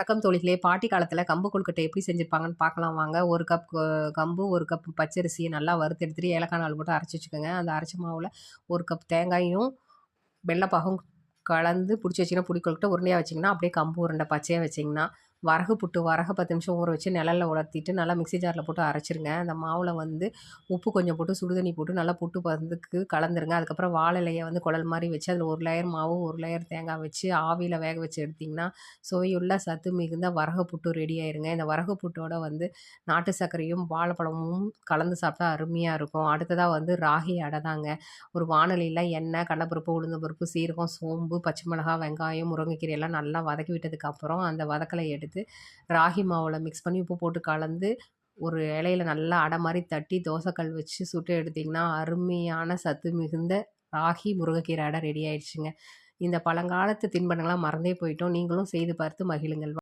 வணக்கம் தோழிகளே. பாட்டி காலத்தில் கம்பு கொழுக்கட்டை எப்படி செஞ்சுருப்பாங்கன்னு பார்க்கலாம் வாங்க. ஒரு கப் கம்பு ஒரு கப் பச்சரிசியை நல்லா வறுத்து எடுத்துகிட்டு ஏலக்காய் நாள் போட்டு அரைச்சி வச்சுக்கோங்க. அந்த அரைச்ச மாவில் ஒரு கப் தேங்காயும் வெள்ளைப்பாகும் கலந்து பிடிச்சி வச்சிங்கன்னா புளி கொழுக்கட்டை உருண்டையாக வச்சிங்கன்னா அப்படியே கம்பு உருண்டை பச்சையாக வச்சிங்கன்னா வரகு புட்டு வரகு பத்து நிமிஷம் ஊற வச்சு நிழலில் உலர்த்திட்டு நல்லா மிக்சி ஜாரில் போட்டு அரைச்சிருங்க. அந்த மாவில் வந்து உப்பு கொஞ்சம் போட்டு சுடுதண்ணி போட்டு நல்லா புட்டு பந்துக்கு கலந்துருங்க. அதுக்கப்புறம் வாழை வந்து குழல் மாதிரி வச்சு அதில் ஒரு லேயர் மாவு ஒரு லேயர் தேங்காய் வச்சு ஆவியில் வேக வச்சு எடுத்திங்கன்னா சுவையுள்ள சத்து மிகுந்த வரகு புட்டு ரெடி ஆயிருங்க. இந்த வரகு புட்டோட வந்து நாட்டு சர்க்கரையும் வாழைப்பழமும் கலந்து சாப்பிட்டா அருமையாக இருக்கும். அடுத்ததாக வந்து ராகி அடை தாங்க. ஒரு வானொலியில் எண்ணெய் கடலப்பருப்பு உளுந்த பருப்பு சீரகம் சோம்பு பச்சை மிளகா வெங்காயம் முருங்கைக்கீரை எல்லாம் நல்லா வதக்கி விட்டதுக்கப்புறம் அந்த வதக்கலை எடுத்து எடுத்து ராகி மாவில் மிக்ஸ் பண்ணி உப்பு போட்டு கலந்து ஒரு இலையில நல்லா அடை மாதிரி தட்டி தோசைக்கல் வச்சு சுட்டு எடுத்திங்கன்னா அருமையான சத்து மிகுந்த ராகி முருங்கைக்கீரை அடை ரெடி ஆயிடுச்சுங்க. இந்த பழங்காலத்து தின்பண்டங்களாம் மறந்தே போயிட்டோம். நீங்களும் செய்து பார்த்து மகிழுங்கள்.